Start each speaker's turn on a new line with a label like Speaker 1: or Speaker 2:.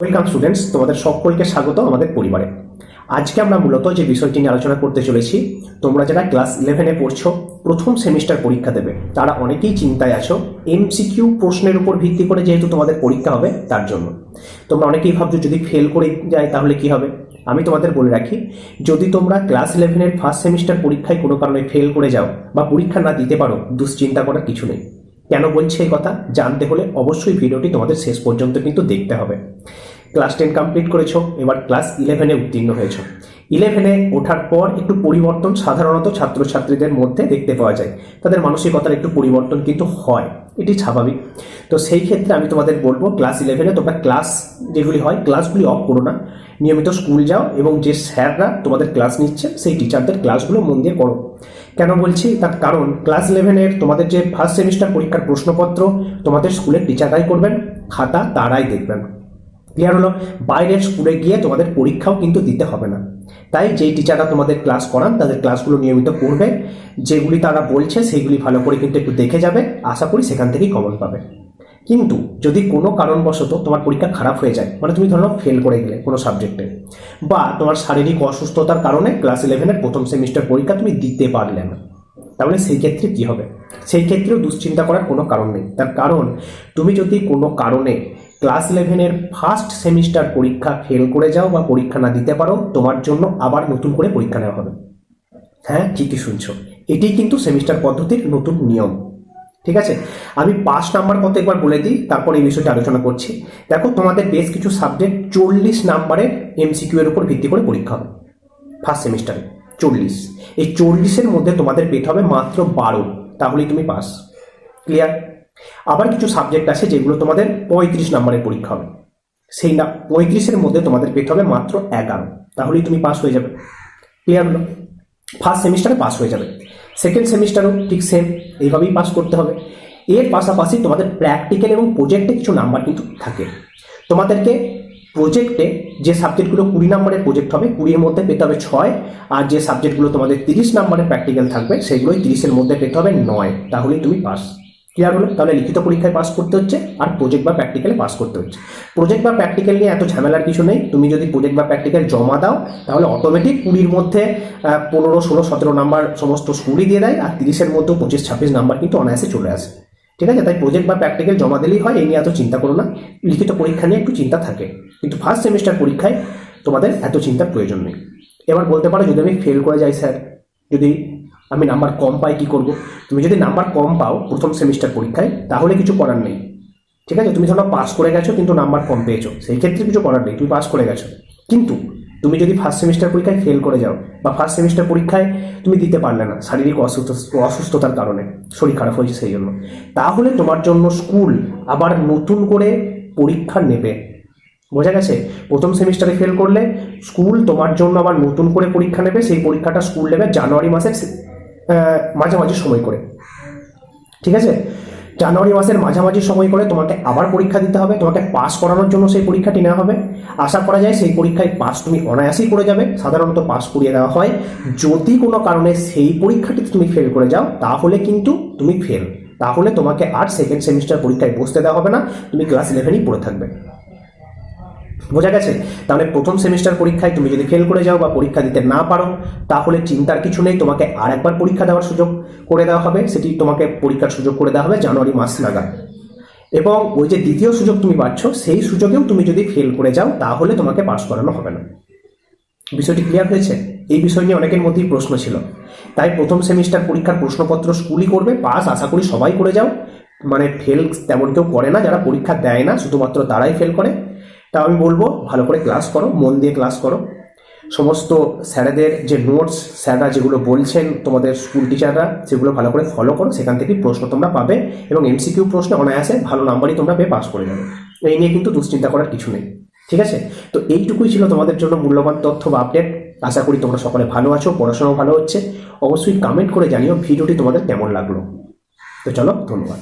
Speaker 1: Welcome students তোমাদের সকলকে স্বাগত আমাদের পরিবারে। আজকে আমরা মূলত যে বিষয়টি নিয়ে আলোচনা করতে চলেছি, তোমরা যারা ক্লাস ইলেভেনে পড়ছো, প্রথম সেমিস্টার পরীক্ষা দেবে। তারা অনেকেই চিন্তায় আছো এমসিকিউ প্রশ্নের উপর ভিত্তি করে যেহেতু তোমাদের পরীক্ষা হবে, তার জন্য। তোমরা অনেকেই ভাবছ, যদি ফেল করে যায়, তাহলে কি হবে? আমি তোমাদের বলে রাখি, যদি তোমরা ক্লাস ইলেভেনের ফার্স্ট সেমিস্টার পরীক্ষায় কোনো কারণে ফেল করে যাও বা পরীক্ষা না দিতে পারো, দুশ্চিন্তা করার কিছু নেই। কেন বলছি এই কথা? জানতে হলে অবশ্যই ভিডিওটি তোমাদের শেষ পর্যন্ত কিন্তু দেখতে হবে। ক্লাস টেন কমপ্লিট করেছ, এবার ক্লাস ইলেভেনে উত্তীর্ণ হয়েছো। ইলেভেনে ওঠার পর একটু পরিবর্তন সাধারণত ছাত্রছাত্রীদের মধ্যে দেখতে পাওয়া যায়। তাদের মানসিকতার একটু পরিবর্তন কিন্তু হয়। এটি স্বাভাবিক। তো সেই ক্ষেত্রে আমি তোমাদের বলব, ক্লাস ইলেভেনে তোমরা ক্লাস যেগুলি হয় ক্লাসগুলি অফ করো না। নিয়মিত স্কুল যাও এবং যে স্যাররা তোমাদের ক্লাস নিচ্ছে, সেই টিচারদের ক্লাসগুলো মন দিয়ে করো। কেন বলছি? তার কারণ ক্লাস ইলেভেনের তোমাদের যে ফার্স্ট সেমিস্টার পরীক্ষার প্রশ্নপত্র, তোমাদের স্কুলের টিচাররাই করবেন, খাতা তারাই দেখবেন। ক্লিয়ার হলো? বাইরের স্কুলে গিয়ে তোমাদের পরীক্ষাও কিন্তু দিতে হবে না। তাই যেই টিচাররা তোমাদের ক্লাস করান, তাদের ক্লাসগুলো নিয়মিত করবে যেগুলি তারা বলছে, সেইগুলি ভালো করে কিন্তু একটু দেখে যাবে। আশা করি সেখান থেকেই কমন পাবে। কিন্তু যদি কোনো কারণবশত তোমার পরীক্ষা খারাপ হয়ে যায় মানে তুমি ধরো ফেল করে গেলে কোনো সাবজেক্টে বা তোমার শারীরিক অসুস্থতার কারণে ক্লাস ইলেভেনের প্রথম সেমিস্টার পরীক্ষা তুমি দিতে পারলে না, তাহলে সেই ক্ষেত্রে কি হবে? সেই ক্ষেত্রেও দুশ্চিন্তা করার কোনো কারণ নেই। তার কারণ, তুমি যদি কোনো কারণে ক্লাস ইলেভেনের ফার্স্ট সেমিস্টার পরীক্ষা ফেল করে যাও বা পরীক্ষা না দিতে পারো, তোমার জন্য আবার নতুন করে পরীক্ষা নেওয়া হবে। হ্যাঁ ঠিকই শুনছো। এটি কিন্তু সেমিস্টার পদ্ধতির নতুন নিয়ম। ঠিক আছে? আমি পাঁচ নাম্বার কত একবার বলে দিই, তারপর এই বিষয়টি আলোচনা করছি। দেখো, তোমাদের বেশ কিছু সাবজেক্ট চল্লিশ নাম্বারের এমসিকিউ এর উপর ভিত্তি করে পরীক্ষা হবে। ফার্স্ট সেমিস্টারে চল্লিশ। এই চল্লিশের মধ্যে তোমাদের পেতে হবে মাত্র বারো। তাহলেই তুমি পাস ক্লিয়ার আবার কিছু সাবজেক্ট আছে যেগুলো তোমাদের পঁয়ত্রিশ নাম্বারের পরীক্ষা হবে। সেই না, পঁয়ত্রিশের মধ্যে তোমাদের পেতে হবে মাত্র এগারো। তাহলেই তুমি পাস হয়ে যাবে। ক্লিয়ার হলো? ফার্স্ট সেমিস্টারে পাস হয়ে যাবে। সেকেন্ড সেমিস্টারও ঠিক সেম এইভাবেই পাস করতে হবে। এর পাশাপাশি তোমাদের প্র্যাকটিক্যাল এবং প্রজেক্টে কিছু নাম্বার কিন্তু থাকে। তোমাদেরকে প্রজেক্টে যে সাবজেক্টগুলো কুড়ি নম্বরের প্রোজেক্ট হবে, কুড়ির মধ্যে পেতে হবে ছয়, আর যে সাবজেক্টগুলো তোমাদের তিরিশ নম্বরের প্র্যাকটিক্যাল থাকবে, সেগুলোই তিরিশের মধ্যে পেতে হবে নয়। তাহলেই তুমি পাস ক্লিয়ার হলো? তাহলে লিখিত পরীক্ষায় পাস করতে হচ্ছে আর প্রজেক্ট বা প্র্যাকটিক্যালে পাস করতে হচ্ছে। প্রজেক্ট বা প্র্যাকটিক্যাল নিয়ে এত ঝামেলার কিছু নেই। তুমি যদি প্রজেক্ট বা প্র্যাকটিক্যাল জমা দাও, তাহলে অটোমেটিক কুড়ির মধ্যে পনেরো, ষোলো, সতেরো নাম্বার সমস্ত স্কুলই দিয়ে দেয় আর তিরিশের মধ্যেও পঁচিশ, ছাব্বিশ নাম্বার কিন্তু অনায়াসে চলে আসে। ঠিক আছে? তাই প্রজেক্ট বা প্র্যাকটিক্যাল জমা দিলেই হয়, এই নিয়ে এত চিন্তা করো না। লিখিত পরীক্ষা নিয়ে একটু চিন্তা থাকে। কিন্তু ফার্স্ট সেমিস্টার পরীক্ষায় তোমাদের এত চিন্তার প্রয়োজন নেই। এবার বলতে পারো, যদি আমি ফেল করে যাই স্যার যদি আমি নাম্বার কম পাই কি করব? তুমি যদি নাম্বার কম পাও প্রথম সেমিস্টার পরীক্ষায়, তাহলে কিছু করার নেই। ঠিক আছে? তুমি ধরো পাস করে গেছো, কিন্তু নাম্বার কম পেয়েছ। সেই ক্ষেত্রে কিছু করার নেই, তুমি পাস করে গেছো। কিন্তু তুমি যদি ফার্স্ট সেমিস্টার পরীক্ষায় ফেল করে যাও, বা ফার্স্ট সেমিস্টার পরীক্ষায় তুমি দিতে পারলে না, শারীরিক অসুস্থ, অসুস্থতার কারণে, শরীর খারাপ হয়েছে সেই জন্য। তাহলে তোমার জন্য স্কুল আবার নতুন করে পরীক্ষা নেবে। বোঝা গেছে? প্রথম সেমিস্টারে ফেল করলে স্কুল তোমার জন্য আবার নতুন করে পরীক্ষা নেবে, সেই পরীক্ষাটা স্কুল নেবে জানুয়ারি মাসের মাঝামাঝি সময় করে। ঠিক আছে? জানুয়ারি মাসের মাঝামাঝি সময় করে তোমাকে আবার পরীক্ষা দিতে হবে, তোমাকে পাস করানোর জন্য সেই পরীক্ষাটি নেওয়া হবে। আশা করা যায় সেই পরীক্ষায় পাস তুমি অনায়াসেই করে যাবে, সাধারণত পাস করিয়ে দেওয়া হয়। যদি কোনো কারণে সেই পরীক্ষাটিতে তুমি ফেল করে যাও, তাহলে কিন্তু তুমি ফেল তাহলে তোমাকে আর সেকেন্ড সেমিস্টার পরীক্ষায় বসতে দেওয়া হবে না, তুমি ক্লাস ইলেভেনই পড়ে থাকবে। বোঝা গেছে? তাহলে প্রথম সেমিস্টার পরীক্ষায় তুমি যদি ফেল করে যাও বা পরীক্ষা দিতে না পারো, তাহলে চিন্তার কিছু নেই, তোমাকে আর একবার পরীক্ষা দেওয়ার সুযোগ করে দেওয়া হবে। সেটি তোমাকে পরীক্ষার সুযোগ করে দেওয়া হবে জানুয়ারি মাস নাগাদ। এবং ওই যে দ্বিতীয় সুযোগ তুমি পাচ্ছ, সেই সুযোগেও তুমি যদি ফেল করে যাও, তাহলে তোমাকে পাস করানো হবে না। বিষয়টি ক্লিয়ার হয়েছে? এই বিষয় নিয়ে অনেকের মধ্যেই প্রশ্ন ছিল। তাই প্রথম সেমিস্টার পরীক্ষার প্রশ্নপত্র স্কুলই করবে পাস আশা করি সবাই করে যাও। মানে ফেল তেমন কেউ করে না, যারা পরীক্ষা দেয় না, শুধুমাত্র তারাই ফেল করে। তা আমি বলব, ভালো করে ক্লাস করো, মন দিয়ে ক্লাস করো। সমস্ত স্যারেদের যে নোটস স্যাররা যেগুলো বলছেন তোমাদের স্কুল টিচাররা সেগুলো ভালো করে ফলো করো, সেখান থেকে প্রশ্ন তোমরা পাবে এবং এমসিকিউ প্রশ্নে অনায়াসে ভালো নাম্বারই তোমরা পেয়ে পাস করে যাবে। এই নিয়ে কিন্তু দুশ্চিন্তা করার কিছু নেই, ঠিক আছে? তো এইটুকুই ছিল তোমাদের জন্য মূল্যবান তথ্য বা আপডেট আশা করি তোমরা সকলে ভালো আছো, পড়াশোনাও ভালো হচ্ছে। অবশ্যই কমেন্ট করে জানিও ভিডিওটি তোমাদের কেমন লাগল। তো চলো, ধন্যবাদ।